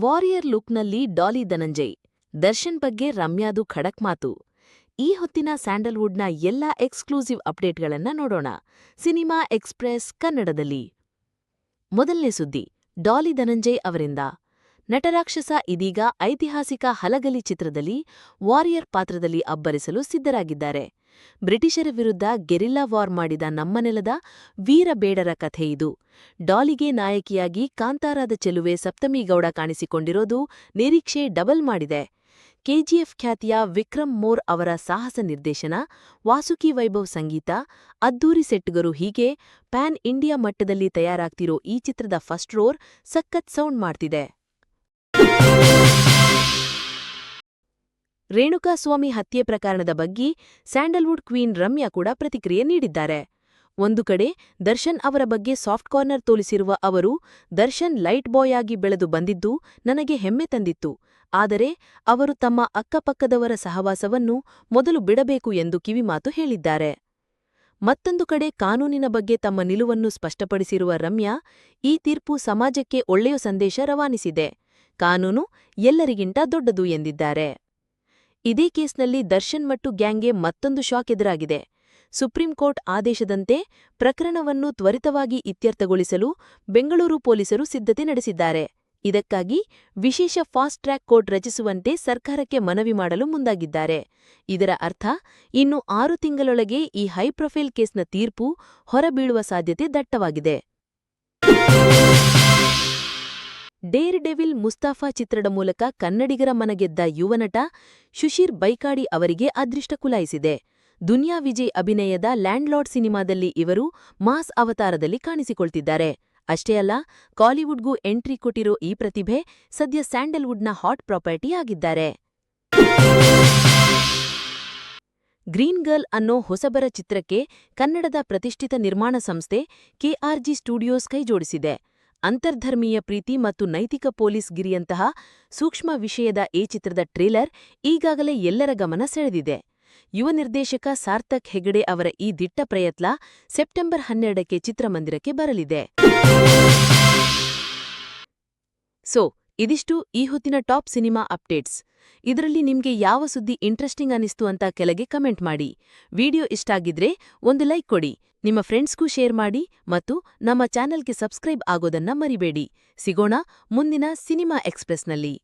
Warrior ಲುಕ್ನಲ್ಲಿ ಡಾಲಿ ಧನಂಜಯ್, ದರ್ಶನ್ ಬಗ್ಗೆ ರಮ್ಯಾದು ಖಡಕ್ ಮಾತು. ಈ ಹೊತ್ತಿನ ಸ್ಯಾಂಡಲ್ವುಡ್ನ ಎಲ್ಲಾ ಎಕ್ಸ್ಕ್ಲೂಸಿವ್ ಅಪ್ಡೇಟ್ಗಳನ್ನ ನೋಡೋಣ. ಸಿನಿಮಾ ಎಕ್ಸ್‌ಪ್ರೆಸ್ ಕನ್ನಡದಲ್ಲಿ. ಮೊದಲನೇ ಸುದ್ದಿ, ಡಾಲಿ ಧನಂಜಯ್ ಅವರಿಂದ. ನಟರಾಕ್ಷಸ ಇದೀಗ ಐತಿಹಾಸಿಕ ಹಲಗಲಿ ಚಿತ್ರದಲ್ಲಿ ವಾರಿಯರ್ ಪಾತ್ರದಲ್ಲಿ ಅಬ್ಬರಿಸಲು ಸಿದ್ಧರಾಗಿದ್ದಾರೆ. ಬ್ರಿಟಿಷರ ವಿರುದ್ಧ ಗೆರಿಲ್ಲಾ ವಾರ್ ಮಾಡಿದ ನಮ್ಮ ನೆಲದ ವೀರ ಬೇಡರ ಕಥೆ ಇದು. ಡಾಲಿಗೆ ನಾಯಕಿಯಾಗಿ ಕಾಂತಾರಾದ ಚೆಲುವೆ ಸಪ್ತಮಿಗೌಡ ಕಾಣಿಸಿಕೊಂಡಿರೋದು ನಿರೀಕ್ಷೆ ಡಬಲ್ ಮಾಡಿದೆ. ಕೆಜಿಎಫ್ ಖ್ಯಾತಿಯ ವಿಕ್ರಮ್ ಮೋರ್ ಅವರ ಸಾಹಸ ನಿರ್ದೇಶನ, ವಾಸುಕಿ ವೈಭವ್ ಸಂಗೀತ, ಅದ್ದೂರಿ ಸೆಟ್ಗರು ಹೀಗೆ ಪ್ಯಾನ್ ಇಂಡಿಯಾ ಮಟ್ಟದಲ್ಲಿ ತಯಾರಾಗ್ತಿರೋ ಈ ಚಿತ್ರದ ಫಸ್ಟ್ ರೋರ್ ಸಖತ್ ಸೌಂಡ್ ಮಾಡ್ತಿದೆ. ರೇಣುಕಾಸ್ವಾಮಿ ಹತ್ಯೆ ಪ್ರಕರಣದ ಬಗ್ಗೆ ಸ್ಯಾಂಡಲ್ವುಡ್ ಕ್ವೀನ್ ರಮ್ಯಾ ಕೂಡ ಪ್ರತಿಕ್ರಿಯೆ ನೀಡಿದ್ದಾರೆ. ಒಂದು ಕಡೆ ದರ್ಶನ್ ಅವರ ಬಗ್ಗೆ ಸಾಫ್ಟ್ ಕಾರ್ನರ್ ತೋಲಿಸಿರುವ ಅವರು, ದರ್ಶನ್ ಲೈಟ್ ಬಾಯ್ ಆಗಿ ಬೆಳೆದು ಬಂದಿದ್ದು ನನಗೆ ಹೆಮ್ಮೆ ತಂದಿತ್ತು. ಆದರೆ ಅವರು ತಮ್ಮ ಅಕ್ಕಪಕ್ಕದವರ ಸಹವಾಸವನ್ನು ಮೊದಲು ಬಿಡಬೇಕು ಎಂದು ಕಿವಿಮಾತು ಹೇಳಿದ್ದಾರೆ. ಮತ್ತೊಂದು ಕಡೆ ಕಾನೂನಿನ ಬಗ್ಗೆ ತಮ್ಮ ನಿಲುವನ್ನು ಸ್ಪಷ್ಟಪಡಿಸಿರುವ ರಮ್ಯಾ, ಈ ತೀರ್ಪು ಸಮಾಜಕ್ಕೆ ಒಳ್ಳೆಯ ಸಂದೇಶ ರವಾನಿಸಿದೆ. ಕಾನೂನು ಎಲ್ಲರಿಗಿಂತ ದೊಡ್ಡದು ಎಂದಿದ್ದಾರೆ. ಇದೇ ಕೇಸ್ನಲ್ಲಿ ದರ್ಶನ್ ಮತ್ತು ಗ್ಯಾಂಗ್ಗೆ ಮತ್ತೊಂದು ಶಾಕ್ ಎದುರಾಗಿದೆ. ಸುಪ್ರೀಂ ಕೋರ್ಟ್ ಆದೇಶದಂತೆ ಪ್ರಕರಣವನ್ನು ತ್ವರಿತವಾಗಿ ಇತ್ಯರ್ಥಗೊಳಿಸಲು ಬೆಂಗಳೂರು ಪೊಲೀಸರು ಸಿದ್ಧತೆ ನಡೆಸಿದ್ದಾರೆ. ಇದಕ್ಕಾಗಿ ವಿಶೇಷ ಫಾಸ್ಟ್ ಟ್ರ್ಯಾಕ್ ಕೋರ್ಟ್ ರಚಿಸುವಂತೆ ಸರ್ಕಾರಕ್ಕೆ ಮನವಿ ಮಾಡಲು ಮುಂದಾಗಿದ್ದಾರೆ. ಇದರ ಅರ್ಥ, ಇನ್ನು ಆರು ತಿಂಗಳೊಳಗೆ ಈ ಹೈಪ್ರೊಫೈಲ್ ಕೇಸ್ನ ತೀರ್ಪು ಹೊರಬೀಳುವ ಸಾಧ್ಯತೆ ದಟ್ಟವಾಗಿದೆ. ಡೇರ್ ಡೆವಿಲ್ ಮುಸ್ತಾಫಾ ಚಿತ್ರದ ಮೂಲಕ ಕನ್ನಡಿಗರ ಮನಗೆದ್ದ ಯುವನಟ ಶುಶೀರ್ ಬೈಕಾಡಿ ಅವರಿಗೆ ಅದೃಷ್ಟ ಕುಲಾಯಿಸಿದೆ. ದುನಿಯಾ ವಿಜಯ್ ಅಭಿನಯದ ಲ್ಯಾಂಡ್ಲಾರ್ಡ್ ಸಿನಿಮಾದಲ್ಲಿ ಇವರು ಮಾಸ್ ಅವತಾರದಲ್ಲಿ ಕಾಣಿಸಿಕೊಳ್ತಿದ್ದಾರೆ. ಅಷ್ಟೇ ಅಲ್ಲ, ಕಾಲಿವುಡ್ಗೂ ಎಂಟ್ರಿ ಕೊಟ್ಟಿರೋ ಈ ಪ್ರತಿಭೆ ಸದ್ಯ ಸ್ಯಾಂಡಲ್ವುಡ್ನ ಹಾಟ್ ಪ್ರಾಪರ್ಟಿ ಆಗಿದ್ದಾರೆ. ಗ್ರೀನ್ ಗರ್ಲ್ ಅನ್ನೋ ಹೊಸಬರ ಚಿತ್ರಕ್ಕೆ ಕನ್ನಡದ ಪ್ರತಿಷ್ಠಿತ ನಿರ್ಮಾಣ ಸಂಸ್ಥೆ ಕೆಆರ್ಜಿ ಸ್ಟುಡಿಯೋಸ್ ಕೈಜೋಡಿಸಿದೆ. ಅಂತರ್ಧರ್ಮೀಯ ಪ್ರೀತಿ ಮತ್ತು ನೈತಿಕ ಪೊಲೀಸ್ ಗಿರಿಯಂತಹ ಸೂಕ್ಷ್ಮ ವಿಷಯದ ಈ ಚಿತ್ರದ ಟ್ರೇಲರ್ ಈಗಾಗಲೇ ಎಲ್ಲರ ಗಮನ ಸೆಳೆದಿದೆ. ಯುವ ನಿರ್ದೇಶಕ ಸಾರ್ಥಕ್ ಹೆಗಡೆ ಅವರ ಈ ದಿಟ್ಟ ಪ್ರಯತ್ನ ಸೆಪ್ಟೆಂಬರ್ ಹನ್ನೆರಡಕ್ಕೆ ಚಿತ್ರಮಂದಿರಕ್ಕೆ ಬರಲಿದೆ. ಸೊ ಇದಿಷ್ಟು ಈ ಹೊತ್ತಿನ ಟಾಪ್ ಸಿನಿಮಾ ಅಪ್ಡೇಟ್ಸ್. ಇದರಲ್ಲಿ ನಿಮ್ಗೆ ಯಾವ ಸುದ್ದಿ ಇಂಟ್ರೆಸ್ಟಿಂಗ್ ಅನಿಸ್ತು ಅಂತ ಕೆಳಗೆ ಕಮೆಂಟ್ ಮಾಡಿ. ವಿಡಿಯೋ ಇಷ್ಟಾಗಿದ್ರೆ ಒಂದು ಲೈಕ್ ಕೊಡಿ. ನಿಮ್ಮ ಫ್ರೆಂಡ್ಸ್ಗೂ ಶೇರ್ ಮಾಡಿ ಮತ್ತು ನಮ್ಮ ಚಾನೆಲ್ಗೆ ಸಬ್ಸ್ಕ್ರೈಬ್ ಆಗೋದನ್ನ ಮರಿಬೇಡಿ. ಸಿಗೋಣ ಮುಂದಿನ ಸಿನಿಮಾ ಎಕ್ಸ್‌ಪ್ರೆಸ್‌ನಲ್ಲಿ.